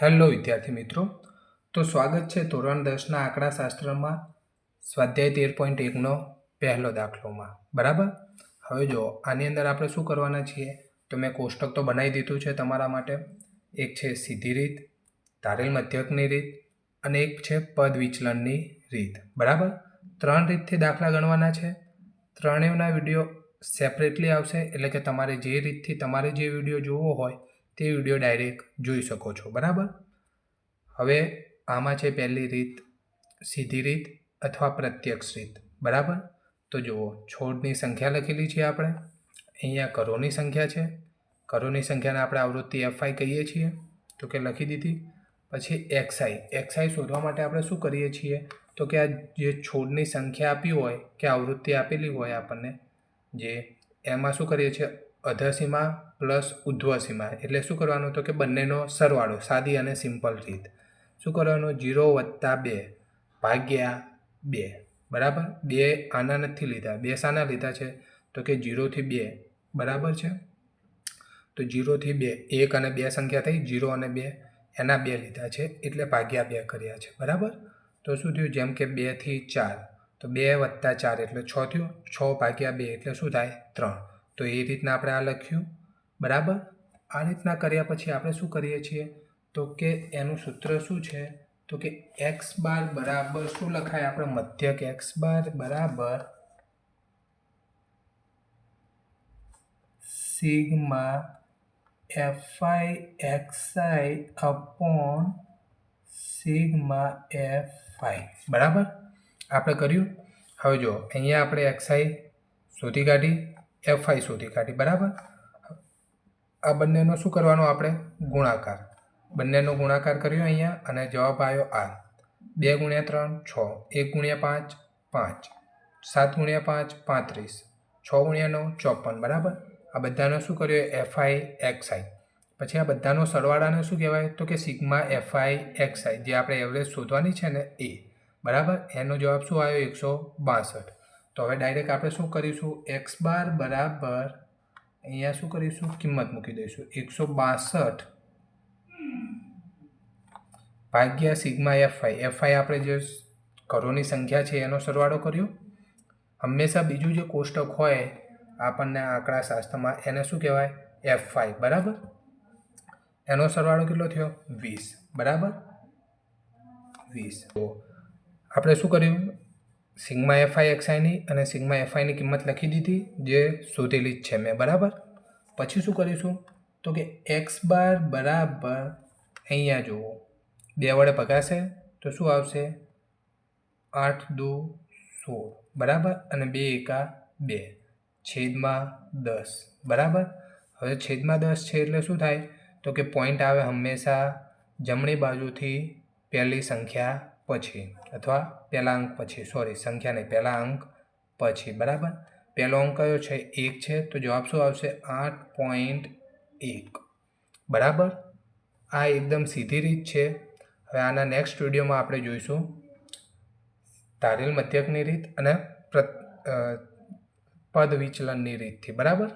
Hello વિદ્યાર્થી મિત્રો. તો સ્વાગત છે ધોરણ દસના આંકડાશાસ્ત્રમાં, સ્વાધ્યાય તેર પોઈન્ટ એકનો પહેલો દાખલોમાં. બરાબર? હવે જો આની અંદર આપણે શું કરવાના છીએ? તો મેં કોષ્ટક તો બનાવી દીધું છે તમારા માટે. એક છે સીધી રીત ધારેલ મધ્યકની રીત અને એક છે પદ વિચલનની રીત. બરાબર? ત્રણ રીતથી દાખલા ગણવાના છે. ત્રણેયના વીડિયો સેપરેટલી આવશે, એટલે કે તમારે જે રીતથી તમારે જે વીડિયો જોવો હોય તે વીડિયો ડાયરેક્ટ જોઈ શકો છો. બરાબર? હવે આમાં છે પહેલી રીત, સીધી રીત અથવા પ્રત્યક્ષ રીત. બરાબર? તો જુઓ, છોડની સંખ્યા લખેલી છે આપણે. અહીંયા કરોની સંખ્યા છે. કરોની સંખ્યાને આપણે આવૃત્તિ એફઆઈ કહીએ છીએ. તો કે લખી દીધી. પછી એક્સઆઈ એક્સઆઈ શોધવા માટે આપણે શું કરીએ છીએ? તો કે આ જે છોડની સંખ્યા આપી હોય, કે આવૃત્તિ આપેલી હોય આપણને, જે એમાં શું કરીએ છીએ? અધસીમા પ્લસ ઉધ્વસીમા. એટલે શું કરવાનું તો કે બંનેનો સરવાળો, સાદી અને સિમ્પલ રીત. શું કરવાનું? જીરો વત્તા બે ભાગ્યા બે. બરાબર? બે આના નથી લીધા. બે શાના લીધા છે? તો કે જીરોથી બે. બરાબર છે? તો જીરોથી બે. એક અને બે સંખ્યા થઈ જીરો અને બે. એના બે લીધા છે. એટલે ભાગ્યા બે કર્યા છે. બરાબર? તો શું થયું? જેમ કે બેથી ચાર. તો બે વત્તા ચાર એટલે છ થયું. છ ભાગ્યા બે એટલે શું થાય? ત્રણ. તો એ રીતના આપણે આ લખ્યું. બરાબર? આ રીતના કર્યા પછી આપણે શું કરીએ છીએ? તો કે એનું સૂત્ર શું છે? તો કે એક્સ બાર બરાબર શું લખાય? આપણે મધ્યક એક્સ બાર બરાબર sigma x i upon sigma f i બરાબર? આપણે કર્યું? હવે જો અહીંયા આપણે એક્સ આઈ શોધી કાઢી. એફઆઈ શોધી કાઢી, બરાબર? આ બંનેનો શું કરવાનો આપણે? ગુણાકાર. બંનેનો ગુણાકાર કર્યો અહીંયા અને જવાબ આવ્યો આ બે ગુણ્યા ત્રણ, છ. એક ગુણ્યા પાંચ પાંચ. સાત ગુણ્યા પાંચ, પાંત્રીસ. છ ગુણ્યા નવ, ચોપન, બરાબર? આ બધાનો શું કર્યો? એફઆઈ એક્સઆઈ પછી આ બધાનો સરવાળાને શું કહેવાય? તો કે સિગ્મા એફઆઈ એક્સઆઈ જે આપણે એવરેજ શોધવાની છે ને, એ. બરાબર? એનો જવાબ શું આવ્યો? એકસો બાસઠ. તો હવે ડાયરેક્ટ આપણે શું કરીશું? એક્સ બાર બરાબર અહીંયા શું કરીશું? કિંમત મૂકી દઈશું. એકસો બાસઠ ભાગ્યા સિગ્મા એફઆઈ એફઆઈ આપણે જે કરોની સંખ્યા છે એનો સરવાળો કર્યો. હંમેશા બીજું જે કોષ્ટક હોય, આપણને આંકડા શાસ્ત્રમાં એને શું કહેવાય? એફઆઈ બરાબર? એનો સરવાળો કેટલો થયો? વીસ. બરાબર? વીસ. તો આપણે શું કર્યું? સિગ્મા એફઆઈ એક્સઆઈની અને સિગ્મા એફઆઈની કિંમત લખી દીધી, જે શોધેલી જ છે મેં, બરાબર? પછી શું કરીશું? તો કે એક્સ બાર બરાબર, અહીંયા જુઓ, બે વડે ભગાશે, તો શું આવશે? આઠ દો સોળ, બરાબર? અને બે એકા બે, છેદમાં દસ, બરાબર? હવે છેદમાં દસ છે એટલે શું થાય? તો કે પોઈન્ટ આવે હંમેશા જમણી બાજુથી પહેલી સંખ્યા પછી, અથવા પહેલા અંક પછી સોરી સંખ્યાને પહેલા અંક પછી, બરાબર? પહેલો અંક કયો છે? એક છે, તો જવાબ શું આવશે? આઠ પોઈન્ટ એક. બરાબર? આ એકદમ સીધી રીત છે. હવે આના નેક્સ્ટ વિડીયોમાં આપણે જોઈશું તારેલ મધ્યકની રીત અને પદ વિચલનની રીતથી, બરાબર?